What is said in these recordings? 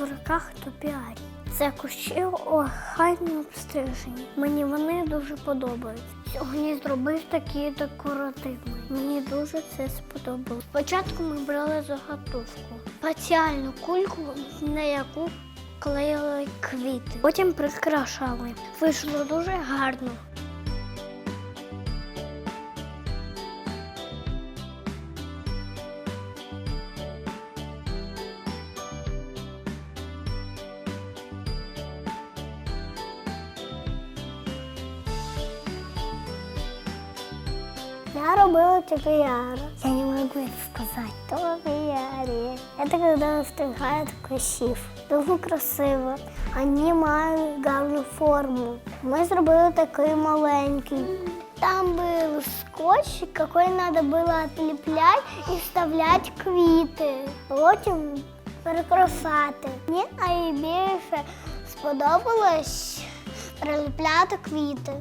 в руках топіарі. Це кущі охайно обстрижені. Мені вони дуже подобаються. Сьогодні зробив такі декоративні. Мені дуже це сподобалось. Спочатку ми брали заготовку, спеціальну кульку, на яку клеїли квіти. Потім прикрашали. Вийшло дуже гарно. Робила топіар. Я не можу сказати. Топіарі. Это когда встигає кущів. Дуже красиво. Вони мають гарну форму. Ми зробили такий маленький. Там був скотч, який треба було отліплять і вставляти квіти. Потім перекрасати. Мені найбільше сподобалось приліпляти квіти.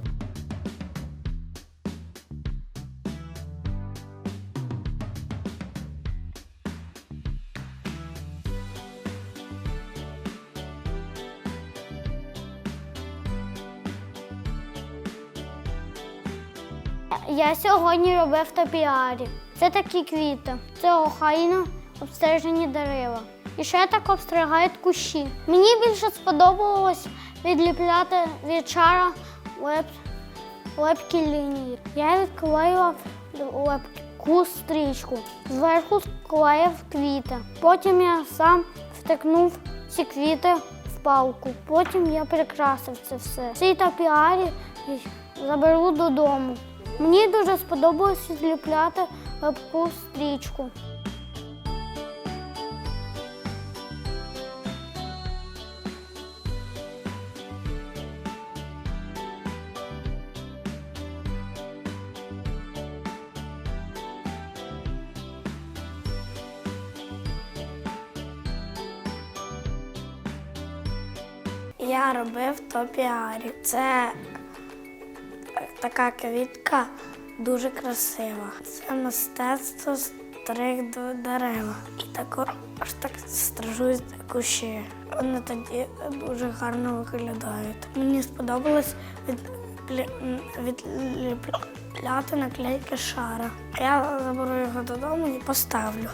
Я сьогодні робив топіарі. Це такі квіти. Це охайно обстежені дерева. І ще так обстригають кущі. Мені більше сподобалось відліпляти від шара леп, лепкі лінії. Я відклеював лепку стрічку. Зверху склеїв квіти. Потім я сам втикнув ці квіти в палку. Потім я прикрасив це все. Ці топіарі заберу додому. Мені дуже сподобалось зліпляти лепку стрічку. Я робив топіарі. Це така квітка дуже красива. Це мистецтво до дерева. І також так стрижують кущі. Вони тоді дуже гарно виглядають. Мені сподобалось відлі- відліпляти наклейки шара. Я заберу його додому і поставлю.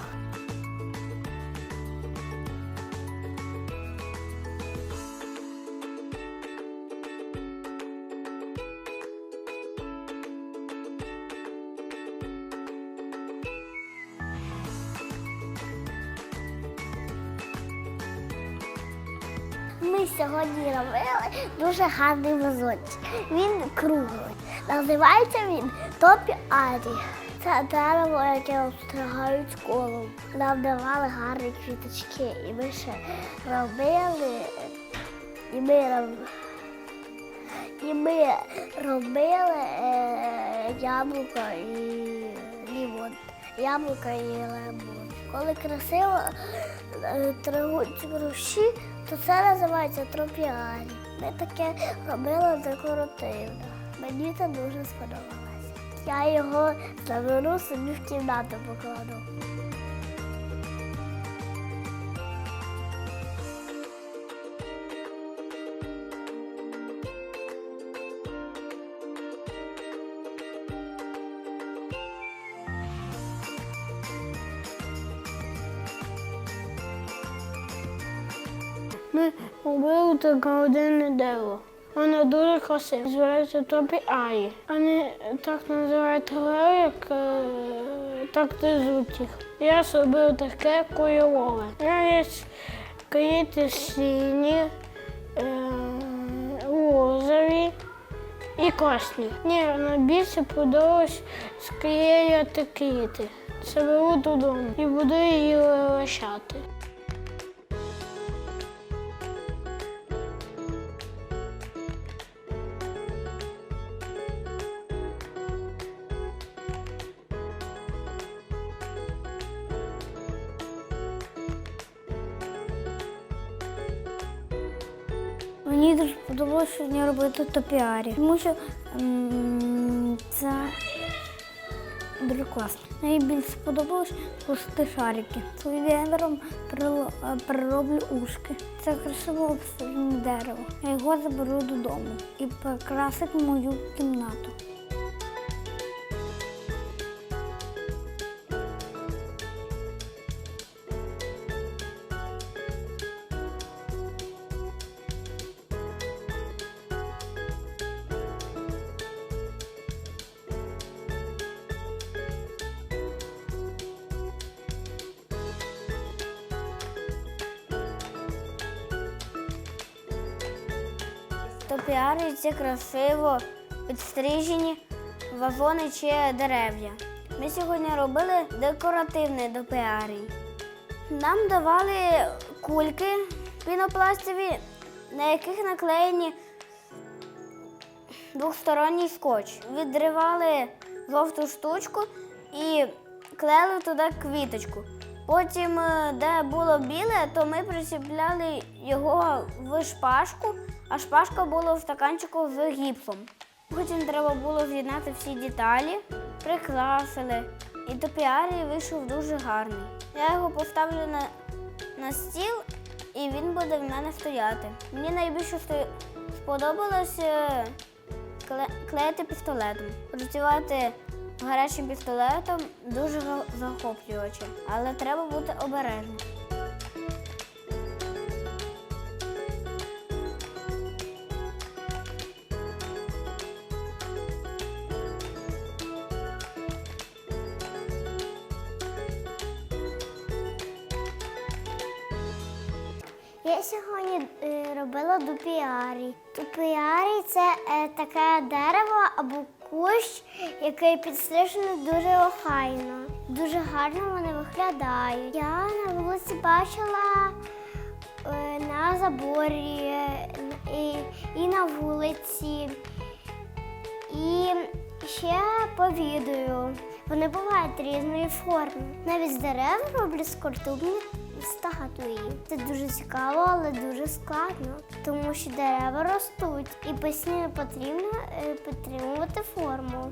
Ми сьогодні робили дуже гарний вазончик. Він круглий. Називається він Топі Арі. Це дерево, яке обстригають колом. Нам давали гарні квіточки. І ми ще робили. І ми і ми робили е, яблуко і лімон. Яблуко і лимон. Коли красиво тригуть груші, то це називається тропіарі. Ми таке робили декоративно. Мені це дуже сподобалося. Я його заберу собі в кімнату покладу. Таке одне. Воно дуже красиве. Називається Топі Аї. Вони так називають як е, так дезуть їх. Я зробив таке кольорове. Я є квіти сині, е, розові і красні. Мені найбільше подобалось склеювати квіти. Це беру додому і буду її лишати. Мені дуже подобалося сьогодні робити топіарі, тому що це дуже класно. Мені більше сподобалось пусти шарики. Своїм деревом е, перероблю ушки. Це красиво обстріляне дерево. Я його заберу додому і покрасить мою кімнату. Топіариться красиво підстрижені вазони чи дерев'я. Ми сьогодні робили декоративний допіарій. Нам давали кульки пінопластові, на яких наклеєні двосторонній скотч. Відривали жовту штучку і клеїли туди квіточку. Потім, е, де було біле, то ми причіпляли його в шпажку, а шпажка була в стаканчику з гіпсом. Потім треба було з'єднати всі деталі, прикрасили. І топіарій вийшов дуже гарний. Я його поставлю на, на стіл і він буде в мене стояти. Мені найбільше сподобалось кле- клеїти пістолетом. Працювати гарячим пістолетом дуже за- захоплююче, але треба бути обережним. Дупіарі. Дупіарі це е, таке дерево або кущ, який підстрижений дуже охайно. Дуже гарно вони виглядають. Я на вулиці бачила е, на заборі е, і, і на вулиці. І ще по відео. Вони бувають різної форми. Навіть з дерев роблять скульптурні статуї. Це дуже цікаво, але дуже складно, тому що дерева ростуть і постійно потрібно е, підтримувати форму.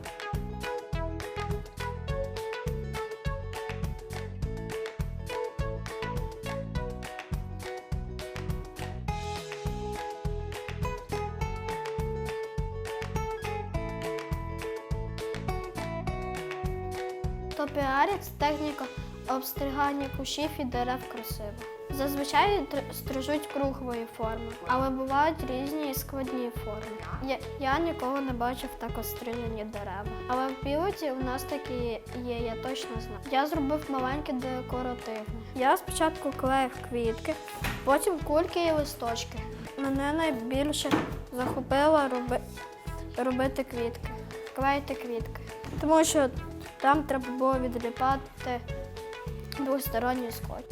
Топіарі це техніка обстригання кущів і дерев красиво. Зазвичай тр- стрижуть круглої форми, але бувають різні і складні форми. Я, я ніколи не бачив так острижені дерева. Але в Білоті у нас такі є, я точно знаю. Я зробив маленьке декоративне. Я спочатку клеїв квітки, потім кульки і листочки. Мене найбільше захопило роби, робити квітки, клеїти квітки. Тому що там треба було відліпати двосторонній скотч.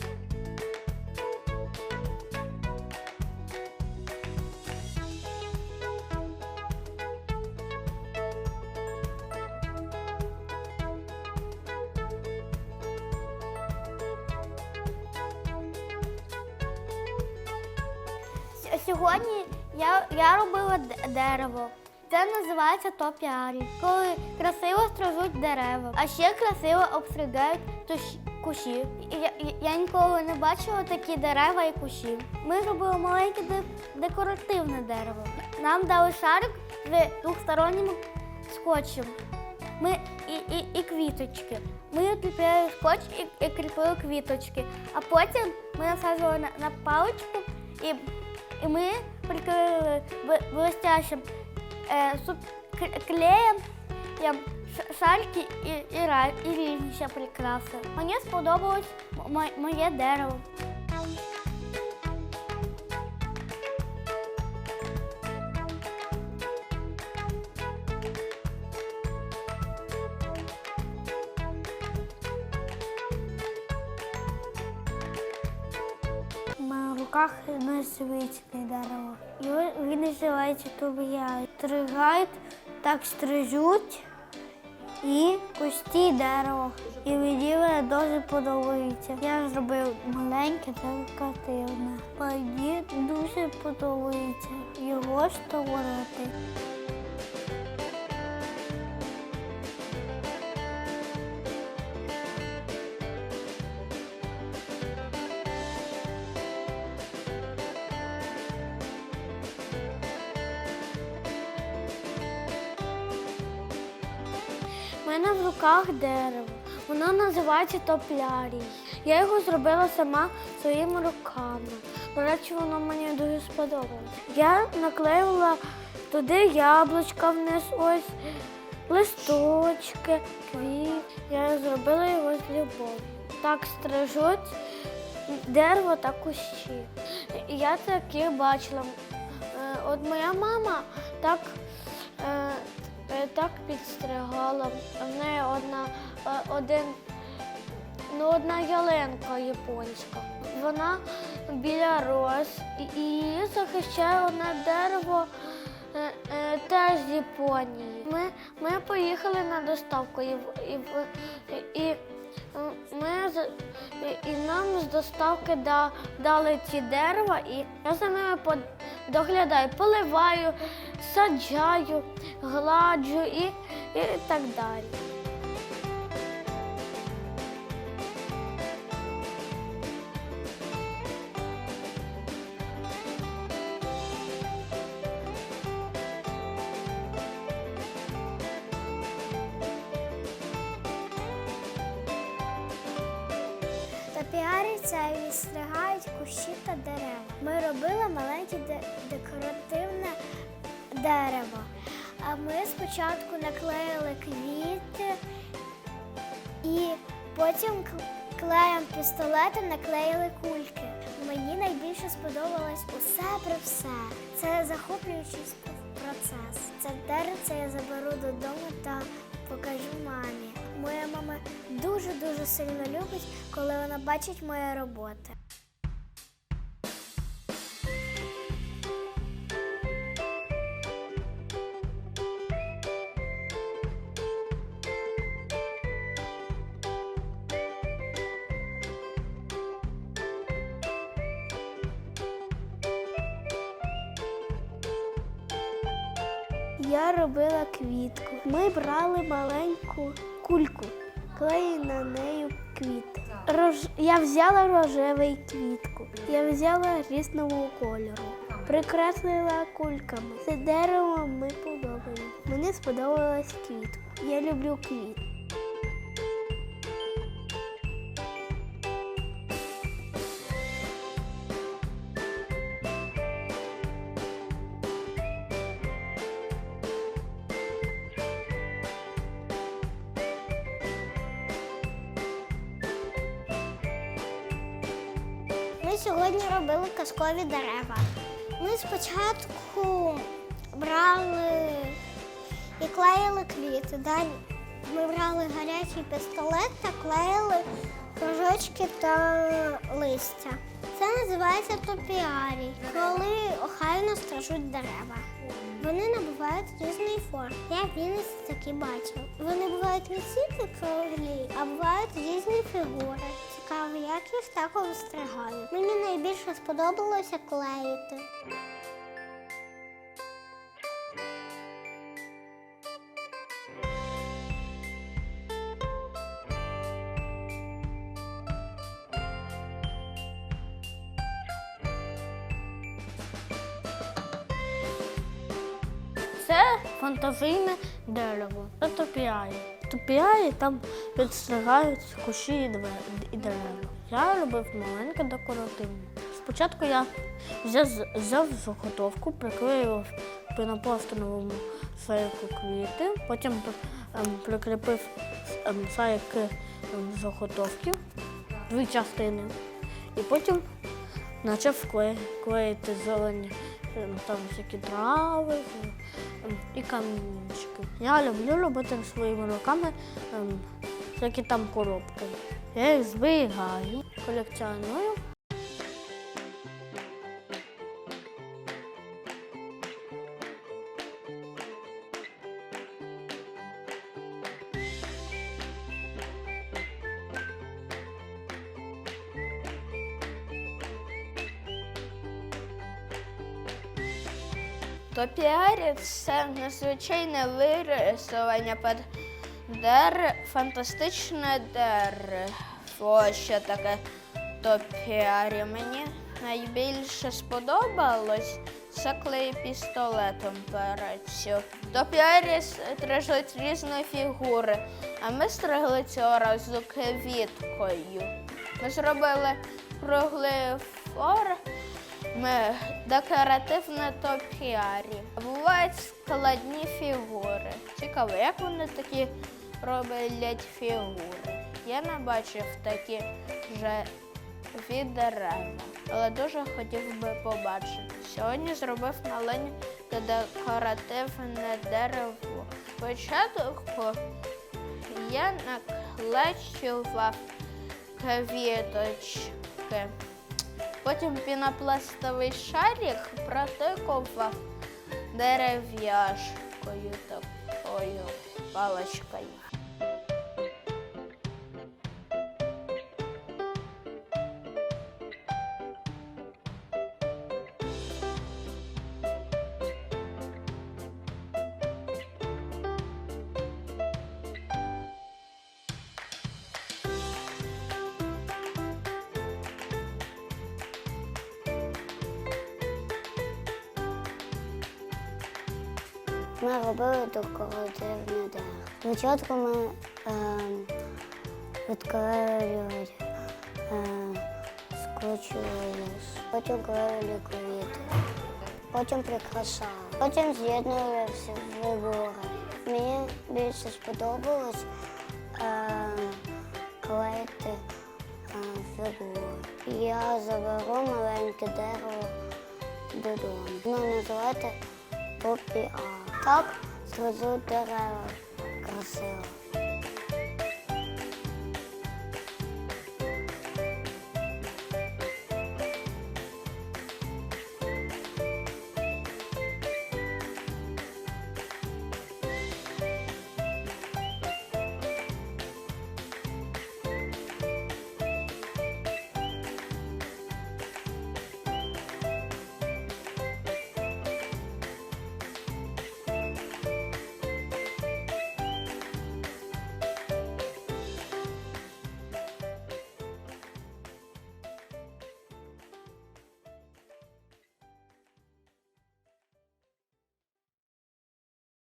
Сьогодні я, я робила дерево. Це називається топіарі, коли красиво стрижуть дерева, а ще красиво обстригають кущі. Я, я, ніколи не бачила такі дерева і кущі. Ми зробили маленьке декоративне дерево. Нам дали шарик з двостороннім скотчем. Ми і, і, і квіточки. Ми відліпили скотч і, і кріпили квіточки. А потім ми насаджували на, на паличку і, і ми приклеїли блестящим е, суп, к- клеєм ям, ш- шарики і, і, ра- і різні ще прикраси. Мені сподобалось м- мо- моє дерево. На руках несвицьке дерево. Його він називається туб'яй. Стригають, так стрижуть і кусті дерева. І мені вона дуже подобається. Я зробив маленьке декоративне. Мені дуже подобається його створити. Дерево. Воно називається топлярій. Я його зробила сама своїми руками. До речі, воно мені дуже сподобалось. Я наклеїла туди яблучка вниз, ось листочки, квіт. Я зробила його з любов'ю. Так стрижуть дерево та кущі. Я такі бачила. Е, От моя мама так, так підстригала. В неї одна, е, один, ну, одна ялинка японська. Вона біля роз і її захищає одне дерево е, е, теж з Японії. Ми, ми поїхали на доставку і, і, і, Ми і- нам з доставки да- дали ці дерева, і я за ними доглядаю, поливаю, саджаю, гладжу і, і так далі. Топіаряться і відстригають кущі та дерева. Ми робили маленьке декоративне дерево. А ми спочатку наклеїли квіти і потім клеєм пістолету наклеїли кульки. Мені найбільше сподобалось усе про все. Це захоплюючий процес. Це деревце я заберу додому та покажу мамі. Моя мама дуже-дуже сильно любить, коли вона бачить мої роботи. Я робила квітку. Ми брали маленьку кульку, клеї на неї квіти. Рож... Я взяла рожевий квітку. Я взяла різного кольору. Прикреслила кульками. Це дерево ми подобаємо. Мені сподобалась квітка. Я люблю квіт. Спочатку брали і клеїли квіти. Далі ми брали гарячий пістолет та клеїли кружочки та листя. Це називається топіарій, коли охайно стражуть дерева. Вони набувають різної форми. Я в Вінниці такі бачив. Вони бувають не тільки круглі, а бувають різні фігури. Цікаво, як їх також стригають. Мені найбільше сподобалося клеїти. Фантазійне дерево. Це топіаї. Топіаї там підстригають кущі і дерева. Я робив маленьке декоративне. Спочатку я взяв, заготовку, приклеїв пінопластиновому фейку квіти, потім ем, прикріпив ем, фейки ем, заготовки, дві частини. І потім почав клеїти зелені ем, там всякі трави ем, і камінчики. Я люблю робити своїми руками ем, всякі там коробки. Я їх зберігаю, колекціоную. Топіарі це незвичайне вирисування під дер... фантастичне дерево. Що таке топіарі? Мені найбільше сподобалось Це клей пістолетом працює. Топіарі стрижуть різні фігури, а ми стригли цього разу квіткою. Ми зробили круглий форми декоративне топіарі. Бувають складні фігури. Цікаво, як вони такі роблять фігури. Я не бачив такі вже від дерева, але дуже хотів би побачити. Сьогодні зробив маленьке декоративне дерево. Спочатку я наклечував квіточки. Потім пінопластовий шарик протикував дерев'яшкою такою паличкою. Ми робили декоративне дерево. Спочатку ми е, відклеювали, е, скручували, потім клеїли квіти, потім прикрашали, потім з'єднували всі фігури. Мені більше сподобалось е, клеїти е, фігури. Я заберу маленьке дерево додому. Воно називається Попі А. Так звезуть дерева.